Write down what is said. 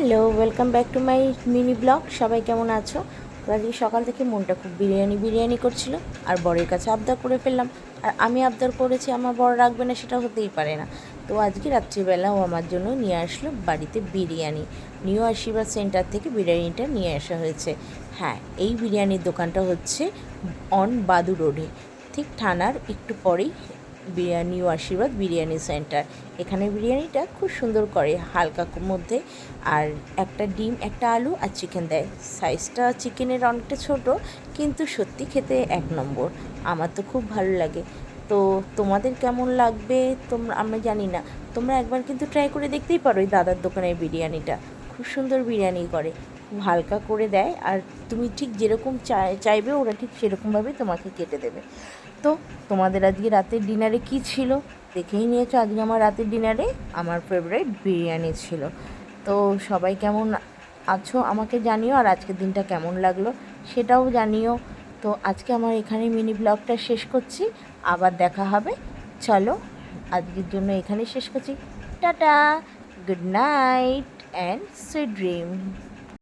Hello, welcome back to my mini blog. সবাই কেমন আছো? আজকে সকাল থেকে মনটা খুব বিরিয়ানি বিরিয়ানি করছিল, আর বরের কাছে আবদার করে ফেললাম। আর আমি আবদার করেছি, আমার বর রাখবে না, সেটা হতেই পারে না। তো আজকে রাত্রিবেলা ও আমার জন্য নিয়ে আসলো বাড়িতে বিরিয়ানি। নিউ আশীর্বাদ সেন্টার থেকে বিরিয়ানিটা নিয়ে আসা হয়েছে। হ্যাঁ এই বিরিয়ানির দোকানটা হচ্ছে অন বাদু রোডে ঠিক থানার একটু পরেই বিরিয়ানি নিউ আশীর্বাদ বিরিয়ানি সেন্টার। এখানে বিরিয়ানিটা খুব সুন্দর করে হালকা মধ্যে আর একটা ডিম, একটা আলু আর চিকেন দেয়। সাইজটা চিকেনের অনেকটা ছোট, কিন্তু সত্যি খেতে এক নম্বর। আমার তো খুব ভালো লাগে। তো তোমাদের কেমন লাগবে? তোমরা আমরা জানি না। তোমরা একবার কিন্তু ট্রাই করে দেখতেই পারো এই দাদার দোকানের বিরিয়ানিটা। খুব সুন্দর বিরিয়ানি করে। খুব হালকা করে দেয় আর তুমি ঠিক যেরকম চাই, চাইবে ওরা ঠিক সেরকমভাবে তোমাকে কেটে দেবে। তো তোমাদের আজকে রাতের ডিনারে কি ছিল? দেখেই নিয়েছো আজকে আমার রাতের ডিনারে? আমার ফেভারিট বিরিয়ানি ছিল। তো সবাই কেমন আছো আমাকে জানিও আর আজকের দিনটা কেমন লাগল সেটাও জানিও। তো আজকে আমার এখানে মিনি ব্লগটা শেষ করছি, আবার দেখা হবে। চলো আজকের জন্য এখানে শেষ করছি। Tata good night and sweet dream